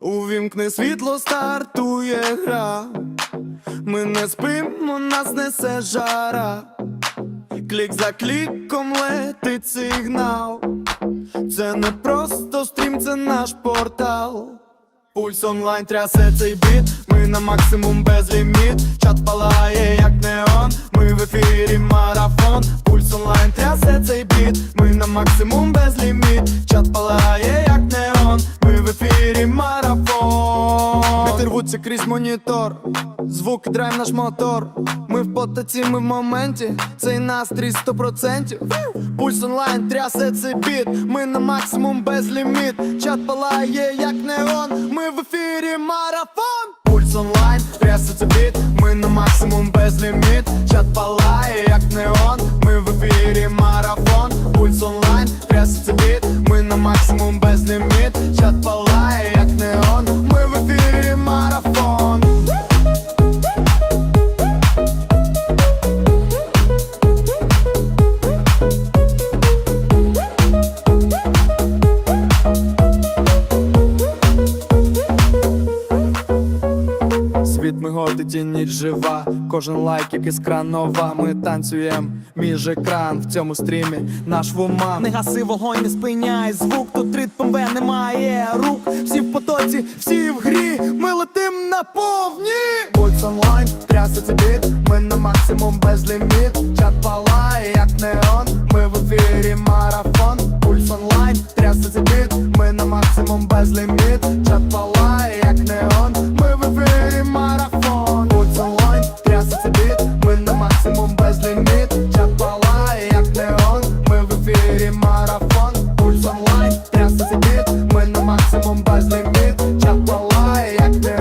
Увімкни світло, стартує гра. Ми не спимо, нас несе жара. Клік за кліком летить сигнал. Це не просто стрім, це наш портал. Пульс онлайн трясе цей біт, ми на максимум без ліміт. Чат палає, як максимум без ліміт. Чат палає, як неон. Ми в ефірі марафон. Біти рвуться крізь монітор. Звук драйв наш мотор. Ми в потоці, ми в моменті. Цей настрій 100% Пульс онлайн трясе цей біт. Ми на максимум без ліміт. Чат палає, як неон. Ми в ефірі марафон. Пульс онлайн, трясе цей біт. Ми на максимум без ліміт. Чат палає, як неон. Ми в ефірі марафон. Пульс онлайн, цей. Ми на максимум без ліміт. Чат палає, як неон. Ми в ефірі миготить і ніч жива, кожен лайк, як іскра нова. Ми танцюємо між екран в цьому стрімі. Наш вуман Не гаси вогонь, не спиняй звук, тут ритм Б немає рук, всі в потоці, всі в грі, ми летим на повні. Пульс онлайн, трясеться біт, ми на максимум без ліміт. Чат палає, як неон. Ми в ефірі марафон. Пульс онлайн, трясеться біт, ми на максимум без ліміт. Чат палає. трясся світ, ми на максимум без ліміт. Час палає, як не